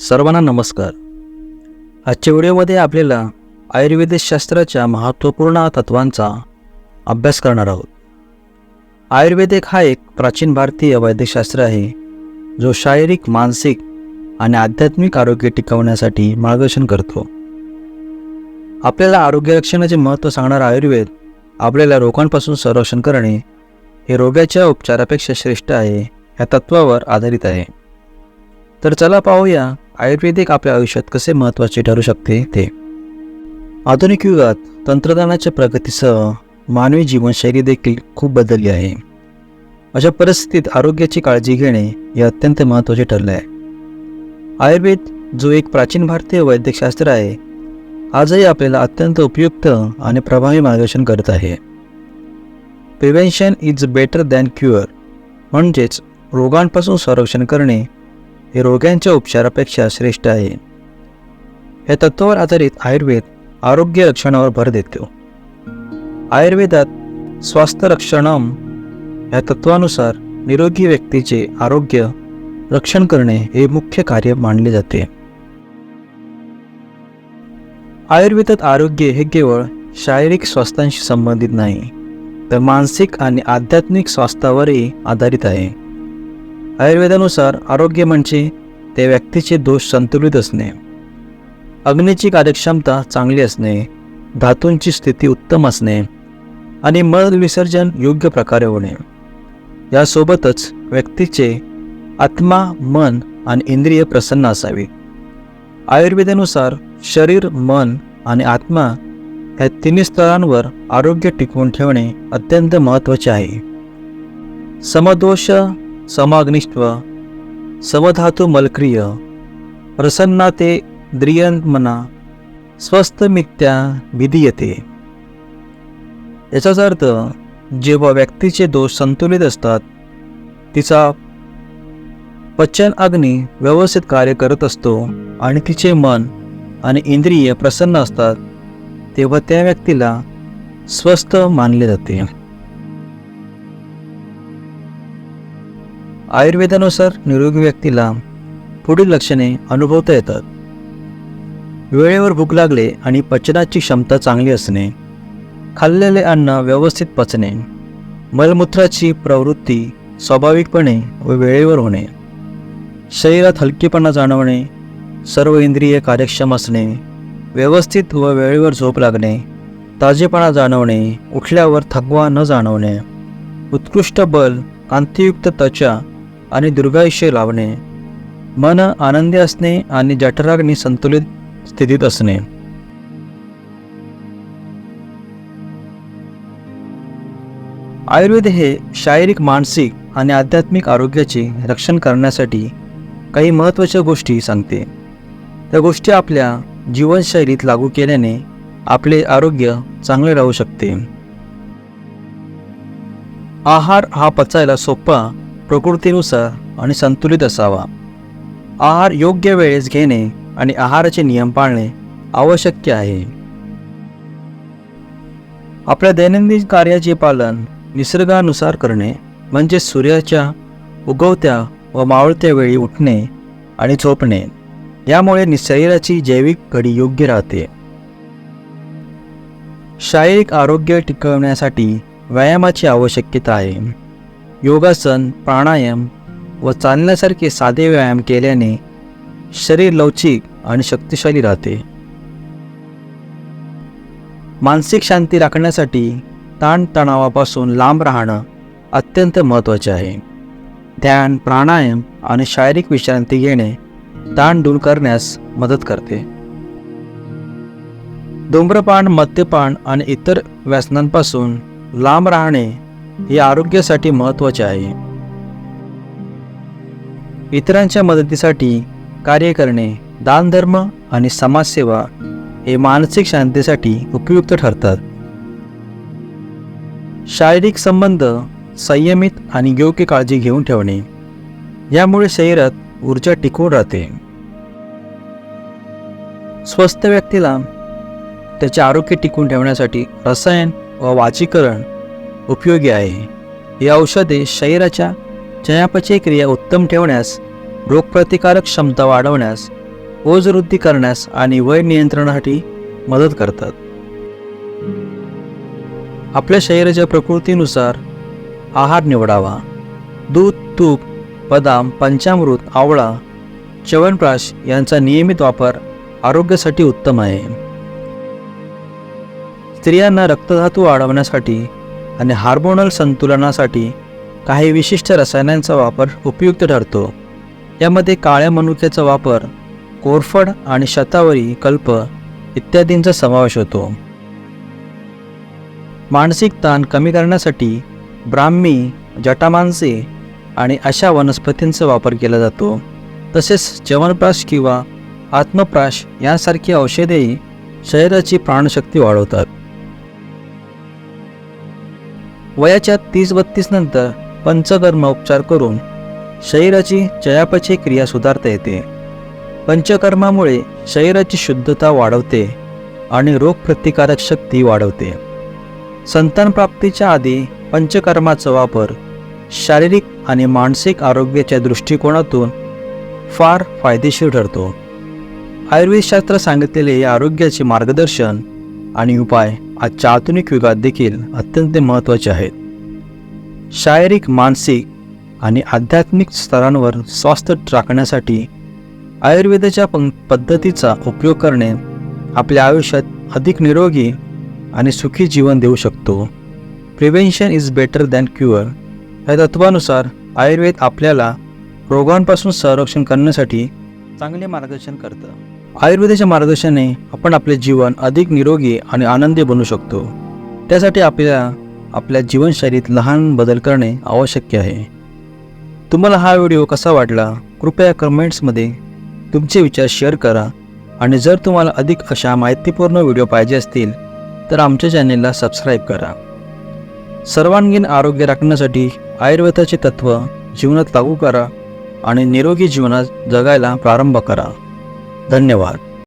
सर्वांना नमस्कार. आजच्या व्हिडिओमध्ये आपल्याला आयुर्वेदशास्त्राच्या महत्त्वपूर्ण तत्वांचा अभ्यास करणार आहोत. आयुर्वेदिक हा एक प्राचीन भारतीय वैद्यकशास्त्र आहे जो शारीरिक मानसिक आणि आध्यात्मिक आरोग्य टिकवण्यासाठी मार्गदर्शन करतो. आपल्याला आरोग्य रक्षणाचे महत्त्व सांगणारा आयुर्वेद आपल्याला रोगांपासून संरक्षण करणे हे रोगाच्या उपचारापेक्षा श्रेष्ठ आहे या तत्वावर आधारित आहे. तर चला पाहूया आयुर्वेदिक आपल्या आयुष्यात कसे महत्त्वाचे ठरू शकते ते. आधुनिक युगात तंत्रज्ञानाच्या प्रगतीसह मानवी जीवनशैली देखील खूप बदलली आहे. अशा परिस्थितीत आरोग्याची काळजी घेणे हे अत्यंत महत्त्वाचे ठरले आहे. आयुर्वेद जो एक प्राचीन भारतीय वैद्यकशास्त्र आहे आजही आपल्याला अत्यंत उपयुक्त आणि प्रभावी मार्गदर्शन करत आहे. Prevention is better than cure म्हणजेच रोगांपासून संरक्षण करणे हे रोगांच्या उपचारापेक्षा श्रेष्ठ आहे. या तत्वावर आधारित आयुर्वेद आरोग्य रक्षणावर भर देतो. आयुर्वेदात स्वास्थ्य रक्षणम या तत्वानुसार निरोगी व्यक्तीचे आरोग्य रक्षण करणे हे मुख्य कार्य मानले जाते. आयुर्वेदात आरोग्य हे केवळ शारीरिक स्वास्थ्याशी संबंधित नाही तर मानसिक आणि आध्यात्मिक स्वास्थ्यावरही आधारित आहे. आयुर्वेदानुसार आरोग्य म्हणजे त्या व्यक्तीचे दोष संतुलित असणे. अग्नीची कार्यक्षमता चांगली असणे धातूंची स्थिती उत्तम असणे आणि मल विसर्जन योग्य प्रकारे होणे. यासोबतच व्यक्तीचे आत्मा मन आणि इंद्रिय प्रसन्न असावी. आयुर्वेदानुसार शरीर मन आणि आत्मा या तिन्ही स्तरांवर आरोग्य टिकवून ठेवणे अत्यंत महत्त्वाचे आहे. समदोष समाग्निष्व सवधातु मलक्रिय प्रसन्ना ते द्रियमना स्वस्तमित्या विधीयते याचाच अर्थ जेव्हा व्यक्तीचे दोष संतुलित असतात तिचा पचन अग्नी व्यवस्थित कार्य करत असतो आणि तिचे मन आणि इंद्रिय प्रसन्न असतात तेव्हा त्या व्यक्तीला स्वस्थ मानले जाते. आयुर्वेदानुसार निरोगी व्यक्तीला पुढील लक्षणे अनुभवता येतात. वेळेवर भूक लागले आणि पचनाची क्षमता चांगली असणे खाल्लेले अन्न व्यवस्थित पचणे मलमूत्राची प्रवृत्ती स्वाभाविकपणे व वेळेवर होणे शरीरात हलकेपणा जाणवणे सर्व इंद्रिय कार्यक्षम असणे व्यवस्थित व वेळेवर झोप लागणे ताजेपणा जाणवणे उठल्यावर थकवा न जाणवणे उत्कृष्ट बल कांतीयुक्त त्वचा आणि दीर्घायुष्य लावणे मन आनंदी असणे आणि जठराग्नी संतुलित स्थितीत असणे. आयुर्वेद हे शारीरिक मानसिक आणि आध्यात्मिक आरोग्याचे रक्षण करण्यासाठी काही महत्त्वाच्या गोष्टी सांगते. त्या गोष्टी आपल्या जीवनशैलीत लागू केल्याने आपले आरोग्य चांगले राहू शकते. आहार हा पचायला सोपा प्रकृतीनुसार आणि संतुलित असावा. आहार योग्य वेळेस घेणे आणि आहाराचे नियम पाळणे आवश्यक आहे. आपल्या दैनंदिन कार्याचे पालन निसर्गानुसार करणे म्हणजे सूर्याच्या उगवत्या व मावळत्या वेळी उठणे आणि झोपणे यामुळे शरीराची जैविक घडी योग्य राहते. शारीरिक आरोग्य टिकवण्यासाठी व्यायामाची आवश्यकता आहे. योगासन प्राणायाम व चालण्यासारखे साधे व्यायाम केल्याने शरीर लवचिक आणि शक्तिशाली राहते. मानसिक शांती राखण्यासाठी ताणतणावापासून लांब राहणं अत्यंत महत्त्वाचे आहे. ध्यान प्राणायाम आणि शारीरिक विश्रांती घेणे ताण दूर करण्यास मदत करते. धूम्रपान मद्यपान आणि इतर व्यसनांपासून लांब राहणे हे आरोग्यासाठी महत्त्वाचे आहे. इतरांच्या मदतीसाठी कार्य करणे दानधर्म आणि समाजसेवा हे मानसिक शांतीसाठी उपयुक्त ठरतात. शारीरिक संबंध संयमित आणि योग्य काळजी घेऊन ठेवणे यामुळे शरीरात ऊर्जा टिकून राहते. स्वस्थ व्यक्तीला त्याचे आरोग्य टिकून ठेवण्यासाठी रसायन व वाचीकरण उपयोगी आहे. ही औषधे शरीराच्या चयापचय क्रिया उत्तम ठेवण्यास रोगप्रतिकारक क्षमता वाढवण्यास ओजवृद्धी करण्यास आणि वय नियंत्रणासाठी मदत करतात. आपल्या शरीराच्या प्रकृतीनुसार आहार निवडावा. दूध तूप बदाम पंचामृत आवळा च्यवनप्राश यांचा नियमित वापर आरोग्यासाठी उत्तम आहे. स्त्रियांना रक्तधातू वाढवण्यासाठी आणि हार्मोनल संतुलनासाठी काही विशिष्ट रसायनांचा वापर उपयुक्त ठरतो. यामध्ये काळ्या मनुक्याचा वापर कोरफड आणि शतावरी कल्प इत्यादींचा समावेश होतो. मानसिक ताण कमी करण्यासाठी ब्राह्मी जटामांसे आणि अशा वनस्पतींचा वापर केला जातो. तसेच च्यवनप्राश किंवा आत्मप्राश यांसारखी औषधेही शरीराची प्राणशक्ती वाढवतात. वयाच्या तीस बत्तीस नंतर पंचकर्म उपचार करून शरीराची चयापचय क्रिया सुधारता येते. पंचकर्मामुळे शरीराची शुद्धता वाढवते आणि रोगप्रतिकारक शक्ती वाढवते. संतान प्राप्तीच्या आधी पंचकर्माचा वापर शारीरिक आणि मानसिक आरोग्याच्या दृष्टिकोनातून फार फायदेशीर ठरतो. आयुर्वेदशास्त्र सांगितलेले आरोग्याचे मार्गदर्शन आणि उपाय आजच्या आधुनिक युगात देखील अत्यंत महत्त्वाचे आहेत. शारीरिक मानसिक आणि आध्यात्मिक स्तरांवर स्वास्थ्य राखण्यासाठी आयुर्वेदाच्या पं पद्धतीचा उपयोग करणे आपल्या आयुष्यात अधिक निरोगी आणि सुखी जीवन देऊ शकतो. Prevention is better than cure या तत्वानुसार आयुर्वेद आपल्याला रोगांपासून संरक्षण करण्यासाठी चांगले मार्गदर्शन करतं. आयुर्वेदाच्या मार्गदर्शनाने आपण आपले जीवन अधिक निरोगी आणि आनंदी बनवू शकतो. त्यासाठी आपल्याला आपल्या जीवनशैलीत लहान बदल करणे आवश्यक आहे. तुम्हाला हा व्हिडिओ कसा वाटला कृपया कमेंट्समध्ये तुमचे विचार शेअर करा आणि जर तुम्हाला अधिक अशा माहितीपूर्ण व्हिडिओ पाहिजे असतील तर आमच्या चॅनेलला सबस्क्राईब करा. सर्वांगीण आरोग्य राखण्यासाठी आयुर्वेदाचे तत्त्व जीवनात लागू करा आणि निरोगी जीवनात जगायला प्रारंभ करा. धन्यवाद.